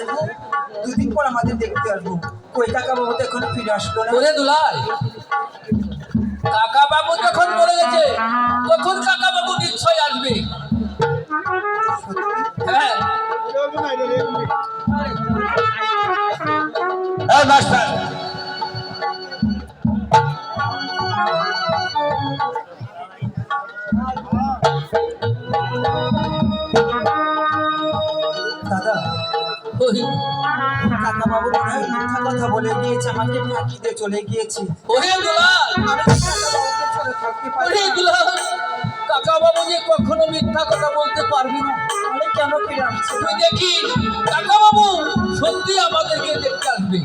আসব দুদিন পর আমাদের দেখতে আসব। কই কাকা বাবু তো এখন ফিরে আসলো না। বলে দুলাল? কাকা বাবু যখন বলে গেছে তখন কাকা বাবু নিশ্চয় আসবে হ্যাঁ মাস্টার। কথা বলে গিয়েছে আমাকে ফাঁকি দিয়ে চলে গিয়েছে কাকা বাবু যে কখনো মিথ্যা কথা বলতে পারবি না কেন ফিরে দেখিস কাকা বাবু সত্যি আমাদেরকে দেখতে আসবে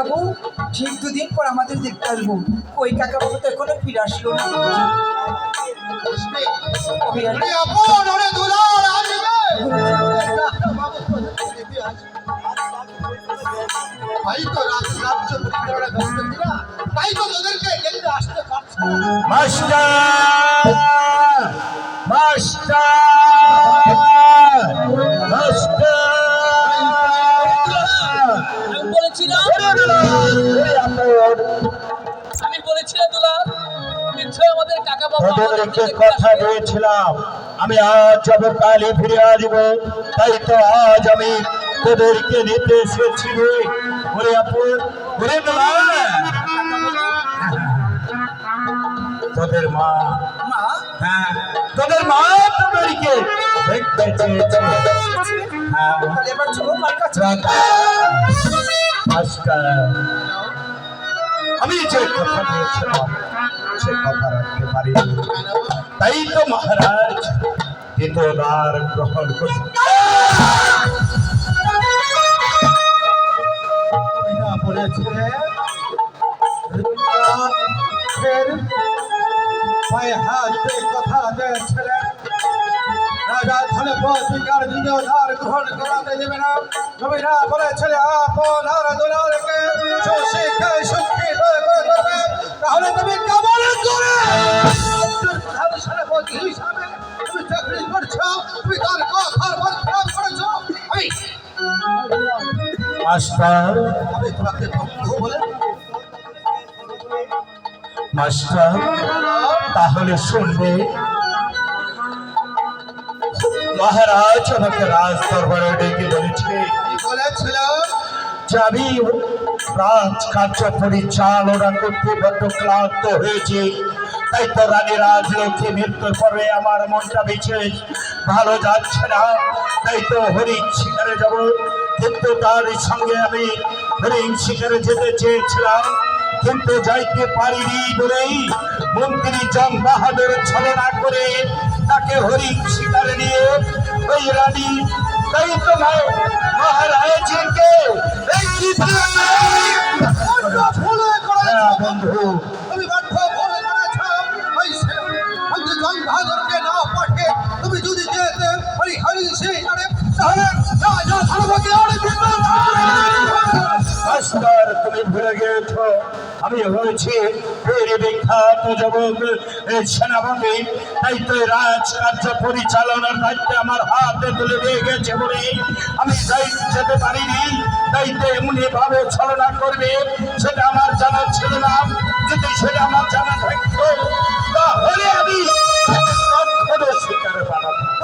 যাব ঠিক দুদিন পর আমাদের দেখতে আসব। ওই কাকা বাবু তো এখনও ফিরে আসলো না। ওই আর- দেখতে কথা। দিয়েছিলাম আমি আজ যাব কালে ফিরে আসব। তাই তো আজ আমি তোদেরকে নিতে এসেছি রে। ওরে আপু ওরে তোদের মা হ্যাঁ তোদের মা তোদেরকে দেখতে চেয়েছে। হ্যাঁ। এবার চলো মার কাছে। মাস্টার আমি যে কথা দিয়েছিলাম সে কথা রাখতে তাই তো মহারাজ, দ্বিতীয়বার গ্রহণ করছে ফের পায়ে হাত কথা ধনে প্রতিকার দ্বিতীয়বার গ্রহণ করাতে দেবে না। তুমি না বলেছিলে আপন আর দুলালকে শিক্ষিত তাহলে তুমি কেমন করে? আব্দুল কাদের সেনাপতি হিসাবে তুমি চাকরি করছ? তুমি তার কথার পরিত্যাগ করেছ? এই, মাস্টার। আমি তোমাকে বন্ধু বলে মাস্টার তাহলে শুনবে। মহারাজ, আমাকে রাজ দরবারে ডেকে বলেছে বলেছিল? যে আমি রাজ কার্য পরিচালনা করতে বড্ড ক্লান্ত হয়েছি। তাই তো রানী রাজলক্ষ্মী মৃত্যুর পরে আমার মনটা বিশেষ ভালো যাচ্ছে না। তাই তো হরিণ শিকারে যাব। কিন্তু তার সঙ্গে আমি হরিণ শিকারে যেতে চেয়েছিলাম, কিন্তু যাইতে পারিনি বলেই মন্ত্রী জন বাহাদুর ছলনা করে তাকে হরি শিকারে নিয়ে ওই রানী তাই তো মহারায় মহারাজকে বন্ধু। ভুলে আমি হয়েছি তৈরি বিখ্যাত যুবক এ, তাই তো এই রাজকার্য পরিচালনার দায়িত্বে আমার হাতে তুলে দিয়ে গেছে বলে আমি যাই যেতে পারিনি। তাই তো এমনি ভাবে ছলনা করবে সেটা আমার জানা ছিল না। যদি সেটা আমার জানা থাকতো তাহলে আমি কখনো শিকারে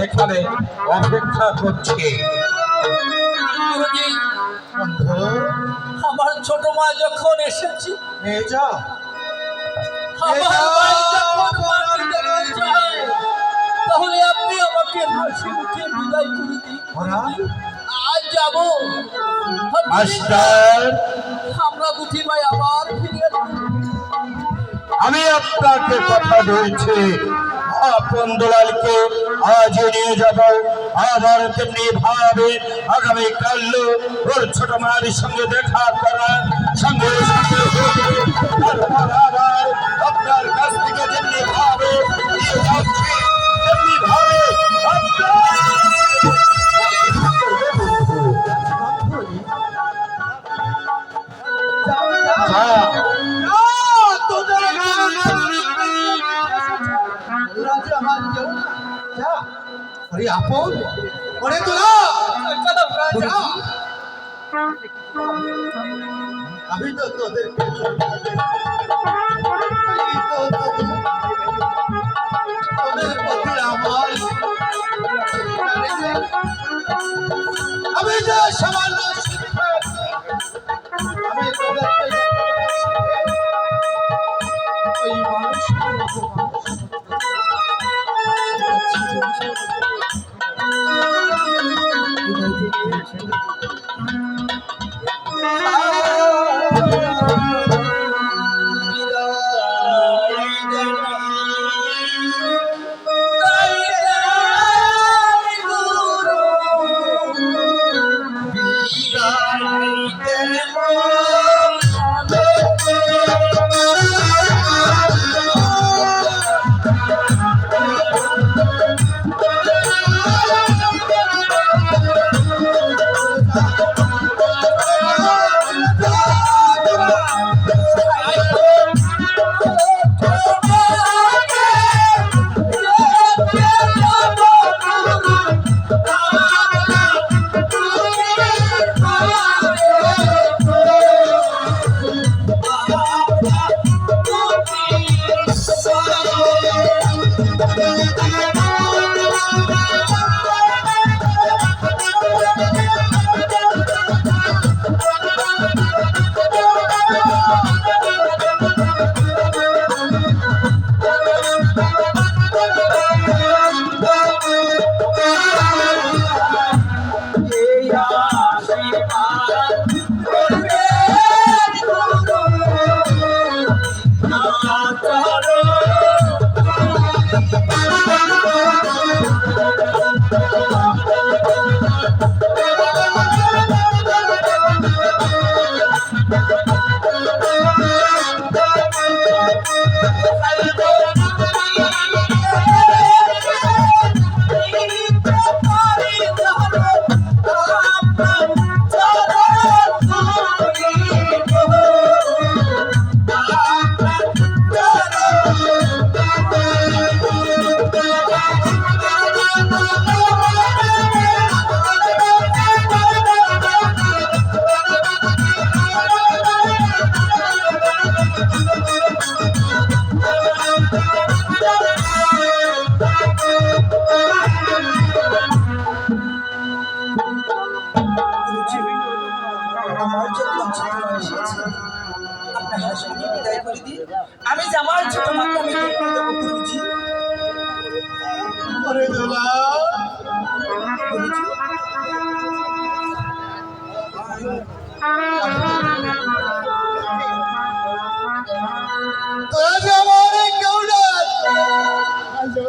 এখানে অপেক্ষা করছি। আমার ছোট মা যখন এসেছি তাহলে আপনি আমাকে হাসি মুখে বিদায় করে দিন। আজ যাব। মাস্টার। আমরা দুটি ভাই আবার ফিরে আমি আপনাকে কথা দিয়েছি আপন দুলালকে আজ নিয়ে যাব। আবার তেমনি ভাবে আগামীকাল ওর ছোট মায়ের সঙ্গে দেখা করার সঙ্গে সঙ্গে আপন ওরে তোরা আমি তো তোদের তোদের প্রতি আমার আমি যে সামান্য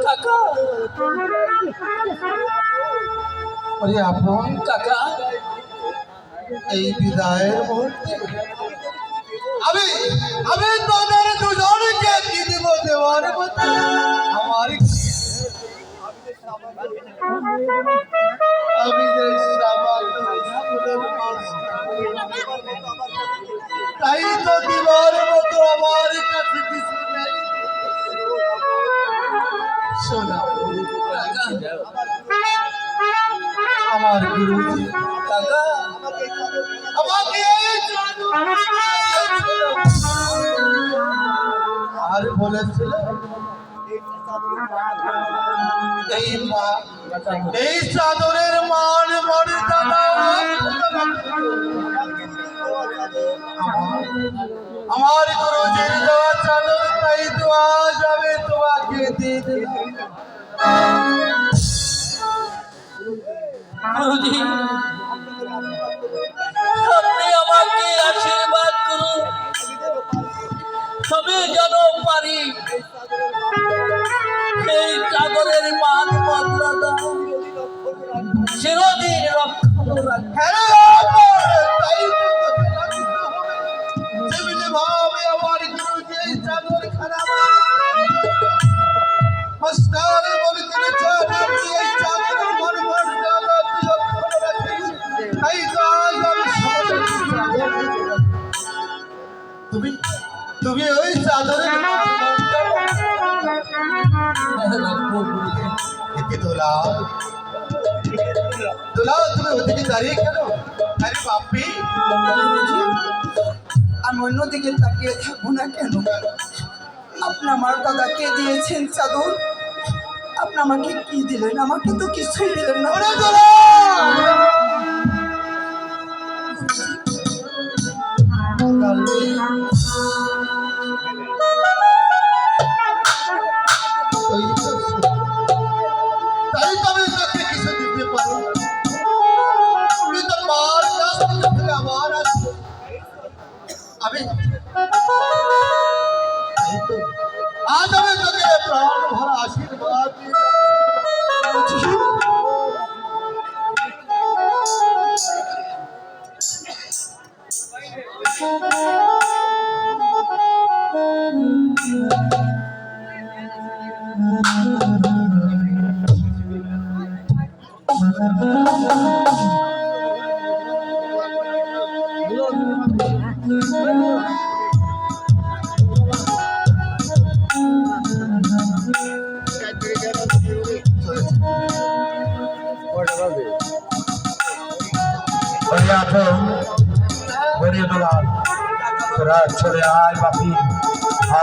কাকা। ওরে আপন কাকা, এই বিদায়ের মুহূর্তে আমি আমি তোদের দুজনকে কি দিব দেওয়ার আমার আমি তাই তো দিবার মতো আমার কাছে কিছু আমার আমাকে আর বলেছিল এই মা এই চাদরের মান মর্যাদা। আমার গুরুজির দেওয়া চাদর তাই দোয়া যাবে তোমাকে গুরুজি আপনি আমাকে আশীর্বাদ করুন। আমি যেন পারি। সেই চাদরের মান মর্যাদা চিরদিন রক্ষা তুমি ওই চাদরের একে দোলা দোলা তুমি ওদিকে দাঁড়িয়ে কেন আরে বাপি আমি অন্যদিকে তাকিয়ে থাকব না কেন আপনি আমার দাদাকে দিয়েছেন চাদর আপনি আমাকে কি দিলেন আমাকে তো কিছুই দিলেন না ওরে দোলা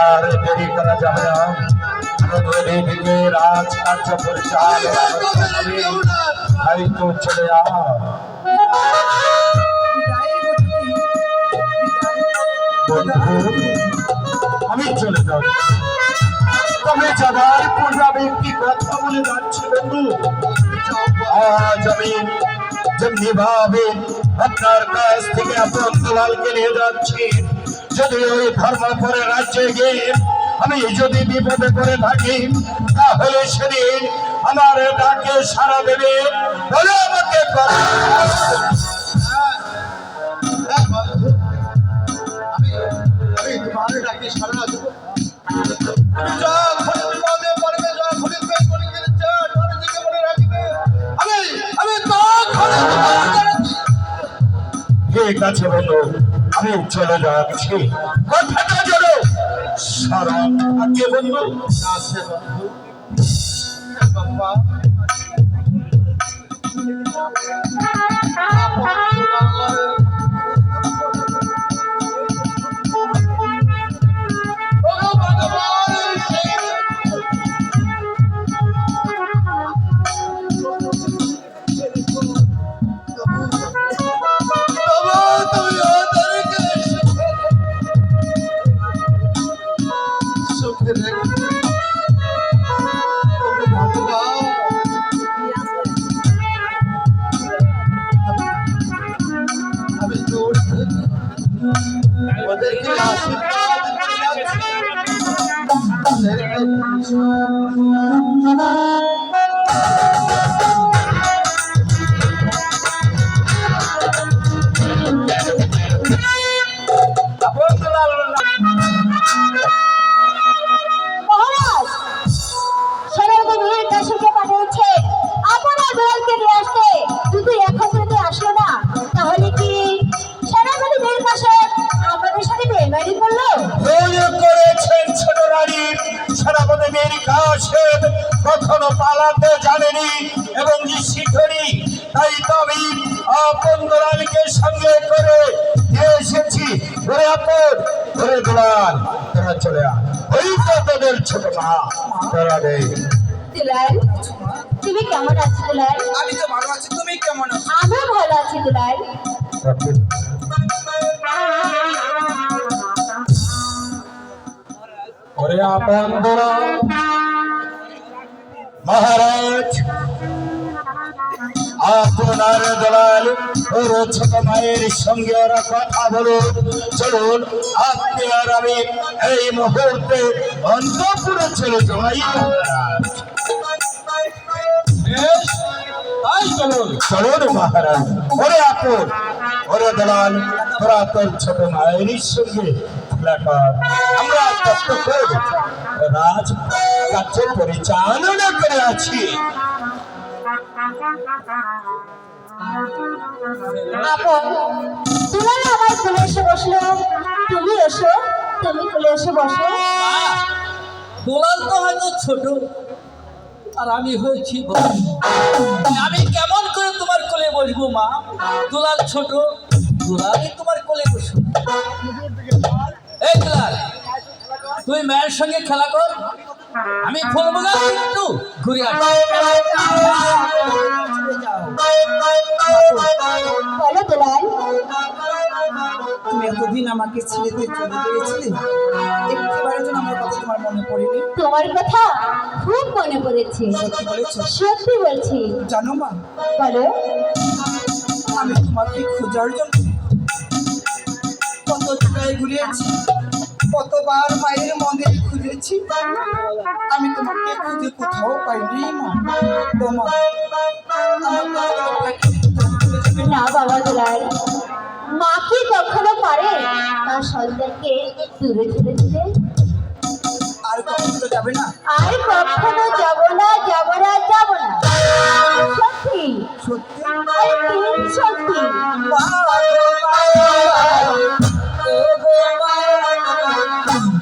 আর দেরি করা যাবে না গুরুজি, বিদায়। বন্ধু আমি চলে যাব তবে যাবার পূর্বে আমি কথা বলে যাচ্ছি বন্ধু আজ আমি যেমনি ভাবে আপনার কাছ থেকে আপন দুলালকে নিয়ে যাচ্ছি। যদি ওই ধর্মপুরের রাজ্যে গিয়ে আমি যদি বিপদে পড়ে থাকি তাহলে সেদিন আমার ডাকে সারা দেবে। বলে আমাকে হ্যাঁ, বন্ধু। আমি আমি তোমার ডাকে সারা দেবো। যখন বিপদে ঠিক আছে বলো আমি চলে যাচ্ছি। কথাটা যেন থাকে বন্ধু আছে বন্ধু। হ্যাঁ, বাবা। আপন ওরে দুলাল তোরা চলে ওই তো তোদের ছোট মা তোরা নেই। দুলাল তুমি কেমন আছো দুলাল? আমি তো ভালো আছি তুমি কেমন আছো? ভালো আছি দুলাল। ওরে আপন মহারাজ আপনার দলাল, ওর ছোট মায়ের সঙ্গে ওরা কথা বলুন। চলুন, আপনি আর আমি এই মুহূর্তে অন্তপুরে চলে যাই। রাজ পরিচালনা করে আছি। আপন আমার কোলে এসে বসল। তুমি বসো তুমি কোলে এসে বসো। দুলাল তো হয়তো ছোট, আর আমি হয়েছি। আমি কেমন করে তোমার কোলে বসবো মা? দুলাল ছোট, দুলালই তোমার কোলে বসো। এই দুলাল, তুই মায়ের সঙ্গে খেলা কর। আমি ফুলবাগান একটু ঘুরে আসি। চলে বলো দুলাল। তুমি এতদিন আমাকে ছেড়ে দিয়ে চলে গিয়েছিলে। একটিবারের জন্য আমার কথা তোমার মনে পড়েনি। তোমার কথা খুব মনে পড়েছে। সত্যি বলেছ? সত্যি বলছি। জানো মা? বলো। আমি তোমাকে খোঁজার জন্য কত জায়গায় ঘুরিয়েছি। কতবার মায়ের মন্দির খুঁজেছি আমি তোমাকে খুঁজে কোথাও পাইনি মা। না। না বাবা দুলাল। মা কি কখনো পারে তার সন্তানকে দূরে ঠেলে দিতে আর কখনো যাবে না। আর কখনো যাব না যাব না যাব না। সত্যি? সত্যি? সত্যি?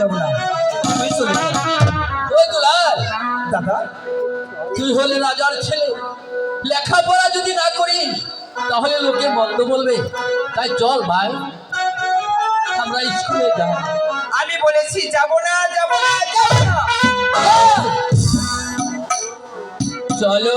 যাব না। তুই চলে ওই দুলাল দাদা তুই হলে রাজার ছেলে। লেখাপড়া যদি না করি তাহলে লোকে মন্দ বলবে। তাই চল ভাই। আমরা স্কুলে যাই। আমি বলেছি যাব না যাব না যাব না। চলো।